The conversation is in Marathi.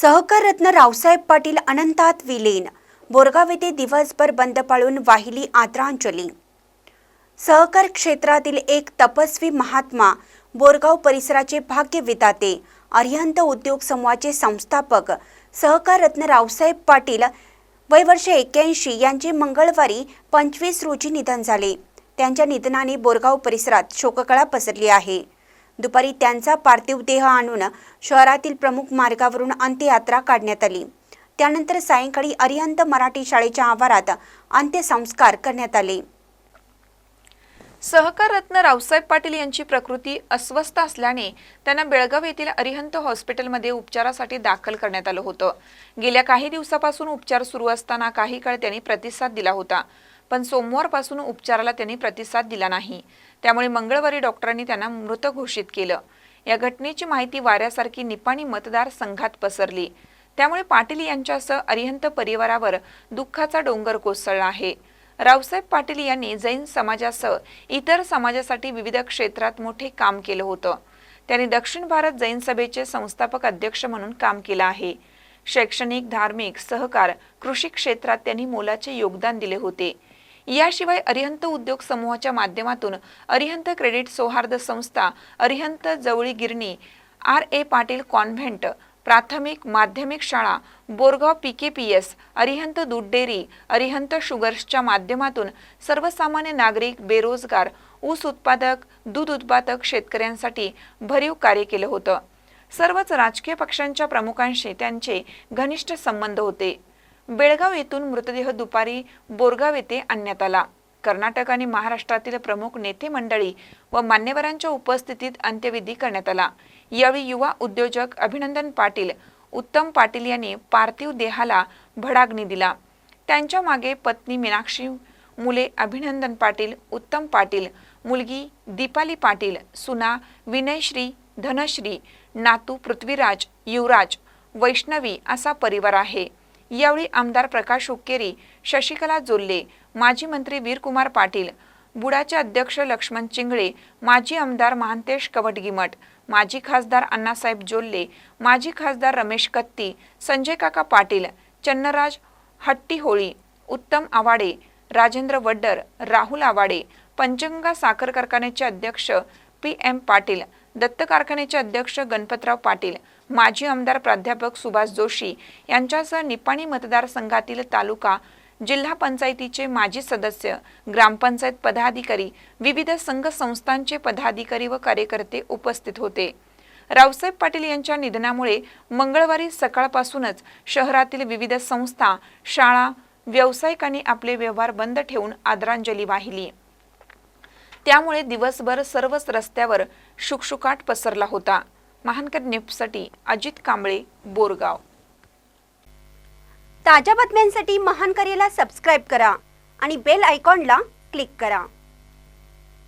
सहकार रत्न रावसाहेब पाटील अनंतात विलीन. बोरगाव येथे दिवसभर बंद पाळून वाहिली आदरांजली. सहकार क्षेत्रातील एक तपस्वी महात्मा बोरगाव परिसराचे भाग्य विधाते अरिहंत उद्योग समूहाचे संस्थापक सहकार रत्न रावसाहेब पाटील वय वर्ष एक्क्याऐंशी यांचे मंगळवारी पंचवीस रोजी निधन झाले. त्यांच्या निधनाने बोरगाव परिसरात शोककळा पसरली आहे. दुपारी त्यांचा पार्थिव देह आणून शहरातील प्रमुख मार्गावरून अंत्ययात्रा काढण्यात आली. त्यानंतर सायंकाळी अरिहंत मराठी शाळेच्या आवारात अंत्यसंस्कार करण्यात आले. सहकार रत्न रावसाहेब पाटील यांची प्रकृती अस्वस्थ असल्याने त्यांना बेळगाव येथील अरिहंत हॉस्पिटलमध्ये उपचारासाठी दाखल करण्यात आलं होतं. गेल्या काही दिवसापासून उपचार सुरू असताना काही काळ त्यांनी प्रतिसाद दिला होता. पण सोमवारपासून उपचाराला त्यांनी प्रतिसाद दिला नाही. त्यामुळे मंगळवारी डॉक्टरांनी त्यांना मृत घोषित केलं. या घटनेची माहिती वाऱ्यासारखी निपाणी मतदारसंघात पसरली. त्यामुळे पाटील यांच्यासह अरिहंत परिवारावर दुःखाचा डोंगर कोसळला आहे. रावसाहेब पाटील यांनी जैन समाजासह इतर समाजासाठी विविध क्षेत्रात मोठे काम केलं होतं. त्यांनी दक्षिण भारत जैन सभेचे संस्थापक अध्यक्ष म्हणून काम केलं आहे. शैक्षणिक धार्मिक सहकार कृषी क्षेत्रात त्यांनी मोलाचे योगदान दिले होते. याशिवाय अरिहंत उद्योग समूहाच्या माध्यमातून अरिहंत क्रेडिट सौहार्द संस्था अरिहंत जवळी गिरणी आर ए पाटील कॉन्व्हेंट प्राथमिक माध्यमिक शाळा Borgaon P K P S Arihant दूध डेअरी अरिहंत शुगर्सच्या माध्यमातून सर्वसामान्य नागरिक बेरोजगार ऊस उत्पादक दूध उत्पादक शेतकऱ्यांसाठी भरीव कार्य केलं होतं. सर्वच राजकीय पक्षांच्या प्रमुखांशी त्यांचे घनिष्ठ संबंध होते. बेळगाव येथून मृतदेह दुपारी बोरगाव येथे आणण्यात आला. कर्नाटक आणि महाराष्ट्रातील प्रमुख नेते मंडळी व मान्यवरांच्या उपस्थितीत अंत्यविधी करण्यात आला. यावेळी युवा उद्योजक अभिनंदन पाटील उत्तम पाटील यांनी पार्थिव देहाला भडाग्नी दिला. त्यांच्या मागे पत्नी मीनाक्षी मुले अभिनंदन पाटील उत्तम पाटील मुलगी दीपाली पाटील सुना विनयश्री धनश्री नातू पृथ्वीराज युवराज वैष्णवी असा परिवार आहे. यावेळी आमदार प्रकाश हुक्केरी शशिकला जोल्ले माजी मंत्री वीरकुमार पाटील बुडाचे अध्यक्ष लक्ष्मण चिंगळे माजी आमदार महांतेश कवटगिमठ माजी खासदार अण्णासाहेब जोल्ले माजी खासदार रमेश कत्ती संजय काका पाटील चन्नराज हट्टी होळी उत्तम आवाडे राजेंद्र वड्डर राहुल आवाडे पंचगंगा साखर कारखान्याचे अध्यक्ष पी एम पाटील दत्त कारखान्याचे अध्यक्ष गणपतराव पाटील माजी आमदार प्राध्यापक सुभाष जोशी यांच्यासह निपाणी मतदारसंघातील तालुका जिल्हा पंचायतीचे माजी सदस्य ग्रामपंचायत पदाधिकारी विविध संघ संस्थांचे पदाधिकारी व कार्यकर्ते उपस्थित होते. रावसाहेब पाटील यांच्या निधनामुळे मंगळवारी सकाळपासूनच शहरातील विविध संस्था शाळा व्यावसायिकांनी आपले व्यवहार बंद ठेवून आदरांजली वाहिली. त्यामुळे दिवसभर सर्वच रस्त्यावर शुकशुकाट पसरला होता. महानकर न्यूजसाठी अजित कांबळे बोरगाव. ताज्या बातम्यांसाठी महानकरेला सबस्क्राईब करा आणि बेल आयकॉनला क्लिक करा.